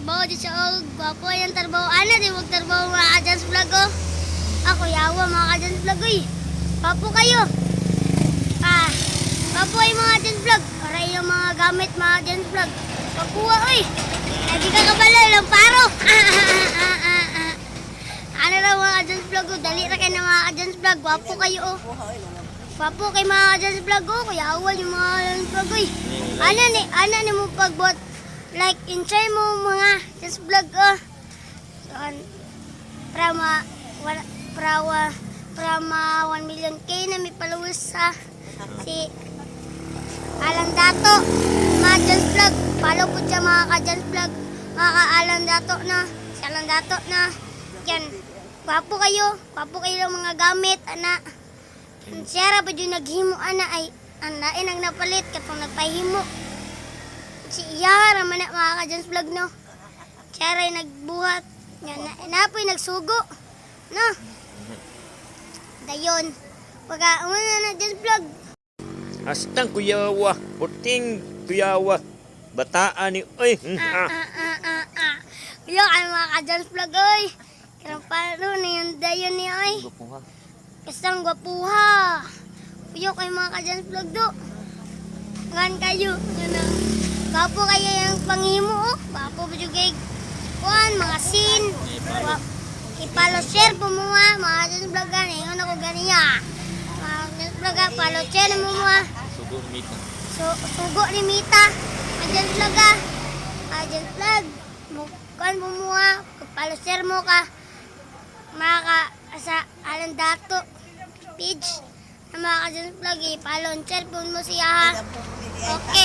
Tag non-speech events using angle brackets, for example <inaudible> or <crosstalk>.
Tarbaho di siya og gwapo yan tarbaho. Ana di wag tarbaho mga kajans vlog oh. Ako yawa mga kajans vlog oy. Gwapo kayo. Ah, gwapo ay mga kajans vlog. Para yung mga gamit mga kajans vlog. Pagkuha oy. Ay di ka kabalo <laughs> lang paro. ano raw mga kajans vlog oh. Dali ra kayo na mga kajans vlog. Gwapo kayo oh. Gwapo kay mga kajans vlog oh. Kuya awan yung mga kajans vlog oy. Ano ni, ano ni mo pagbot like enjoy mo mga just vlog oh. So, para ma para para ma 1 million K na may followers sa si Alan Dato mga Jans Vlog. Follow po siya mga ka Jans Vlog. Mga ka Alan Dato na si Alan Dato na. Yan gwapo kayo gwapo kayo ng mga gamit ana. Siyara pa yung naghimo ana ay ang lain ang napalit katong nagpahimo si Iyara man mga ka-Jans vlog no Siyara ay nagbuhat nga na, napoy nagsugo no dayon pagka una na Jans vlog Hastang kuyawa, puting kuyawa, bataan ni oy. ah ah. ah ah ah ah Yo, ay mga ka-Jans vlog oy Karang paro na yung dayon ni oy Isang gwapuha. Kuyo kay mga kadyans vlog do. Ngan kayo. Yan na. Gwapo kayo yung panghimo. Oh. Gwapo ba yung kay Kuan, mga sin. Ipalo share po mo nga. Mga kadyans vlog gani. Ano ko gani ya. Mga kadyans vlog ga. Palo share mo mo nga. Sugo mita. So, sugo ni Mita. Kadyans vlog ga. Kadyans vlog. Kuan mo mo nga. Palo share mo ka. Mga ka sa Alan Dato page na mga kadyans vlog eh. Palon, cellphone mo siya ha. Okay.